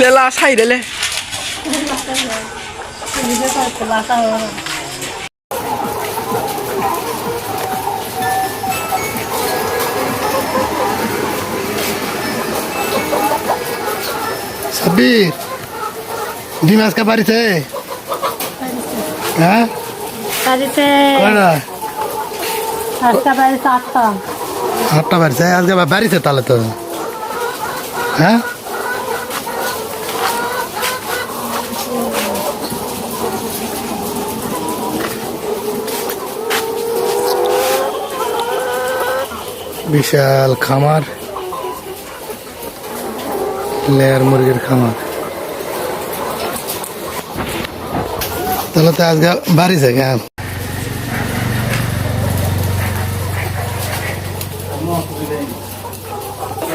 লেলা সাই রেলে সাব্বির ডিম আজকে বাড়িতে? হ্যাঁ? বাড়িতে আটটা বাড়িতে আটটা। আটটা বাড়িতে আজকে আবার বাড়িতে তাহলে তো। হ্যাঁ? বিশাল খামার। লেয়ার মুরগির খামার। তাহলে তো আজকে বাড়িছে কেন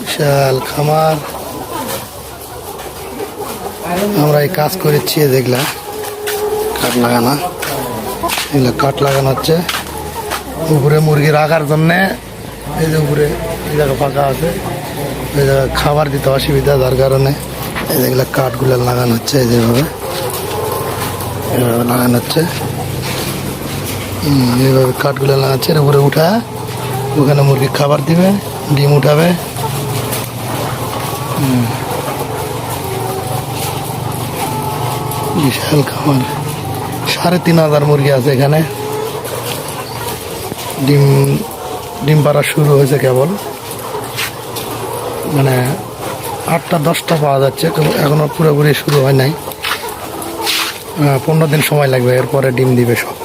বিশাল খামার। আমরা এই কাজ করেছি, এই দেখলা, কাঠ লাগানো। এগুলো কাঠ লাগানো হচ্ছে। উপরে মুরগি রাখার জন্যে এই যে উপরে এই জায়গা ফাঁকা আছে। এই জায়গা খাবার দিতে অসুবিধা, যার কারণে এই যেগুলো কাঠগুলো লাগানো হচ্ছে এই যেভাবে। এভাবে লাগানো হচ্ছে। এইভাবে কাঠগুলো লাগাচ্ছে, এর উপরে উঠা, ওখানে মুরগি খাবার দিবে, ডিম উঠাবে। বিশাল খামার। সাড়ে তিন হাজার মুরগি আছে এখানে। ডিম ডিম পাড়া শুরু হয়েছে কেবল। মানে আটটা, দশটা পাওয়া যাচ্ছে, কিন্তু এখনও পুরোপুরি শুরু হয় নাই। পনেরো দিন সময় লাগবে, এরপরে ডিম দিবে সব।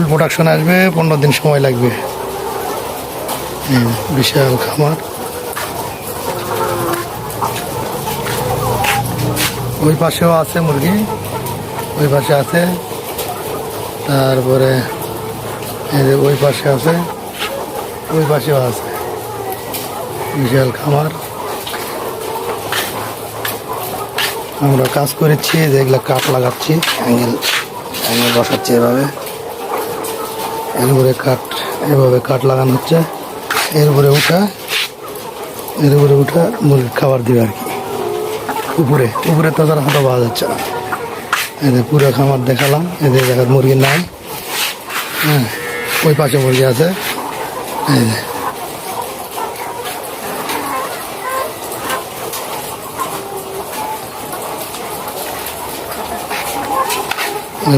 ফুল প্রোডাকশন আসবে, পনেরো দিন সময় লাগবে। বিশাল খামার। ওই পাশেও আছে মুরগি, ওই পাশে আছে। তারপরে এই যে ওই পাশে আছে, ওই পাশেও আছে। বিশাল খামার। আমরা কাজ করেছি যেগুলো কাঠ লাগাচ্ছি, অ্যাঙ্গেল অ্যাঙ্গেল বসাচ্ছি এভাবে। এর উপরে কাঠ এভাবে কাঠ লাগানো হচ্ছে। এর উপরে উঠা, এর উপরে উঠা মুরগির খাবার দিবে আর কি। উপরে উপরে তো তার হাতে পাওয়া যাচ্ছে না। এদের পুরো খামার দেখালাম এদের জায়গার মুরগি নাই হ্যাঁ ওই পাশে মুরগি আছে। এই যে।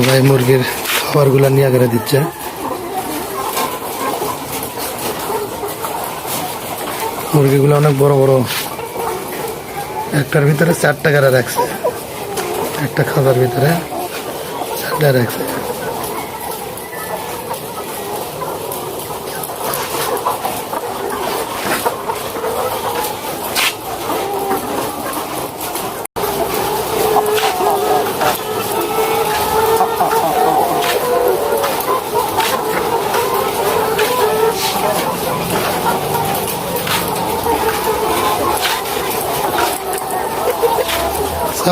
ভাই মুরগির খাবারগুলো নিয়ে করে দিচ্ছে। মুরগিগুলো অনেক বড় বড়। একটার ভিতরে চারটা গাড়া রাখছে। একটা খাবার ভিতরে চারটা রাখছে।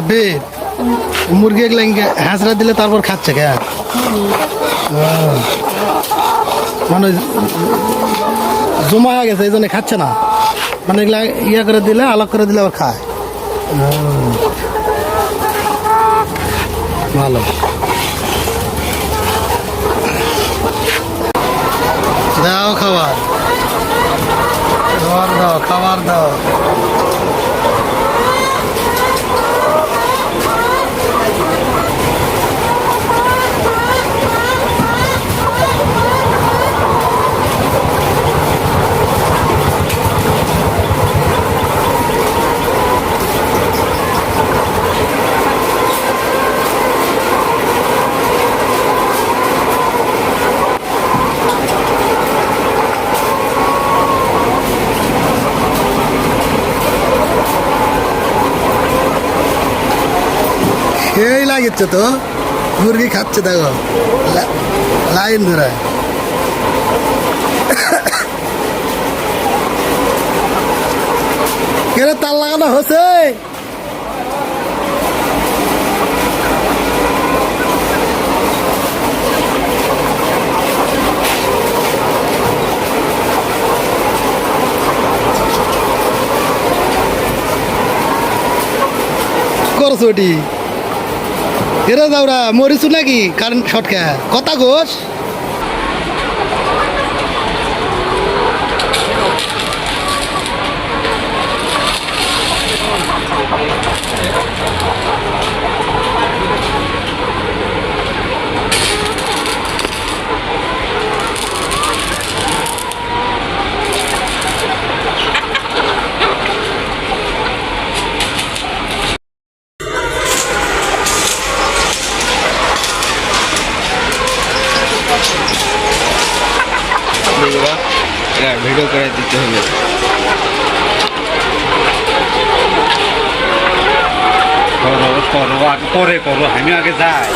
সাব্বির মুরগি এগুলো হ্যাঁচড়া দিলে তারপর খাচ্ছে কে। মানে জমা হয়ে গেছে, এই জন্য খাচ্ছে না। মানে এগুলা ইয়ে করে দিলে আলাগ করে দিলে আবার খায়। ভালো। দাও খাবার। খাবার দাও খাবার দাও সেই লাগিচ্ছে তো মুরগি খাচ্ছে দেখো লাইন ধরে কেন তার লাগানো হচ্ছে করছ এরা যাওরা মরিছু নাকি? কারণ শটকা। কথা ঘোষ বন্ধুরা এরা ভিডিও করে দিতে হবে। করো করো আগে পরে করো আমি আগে যাই।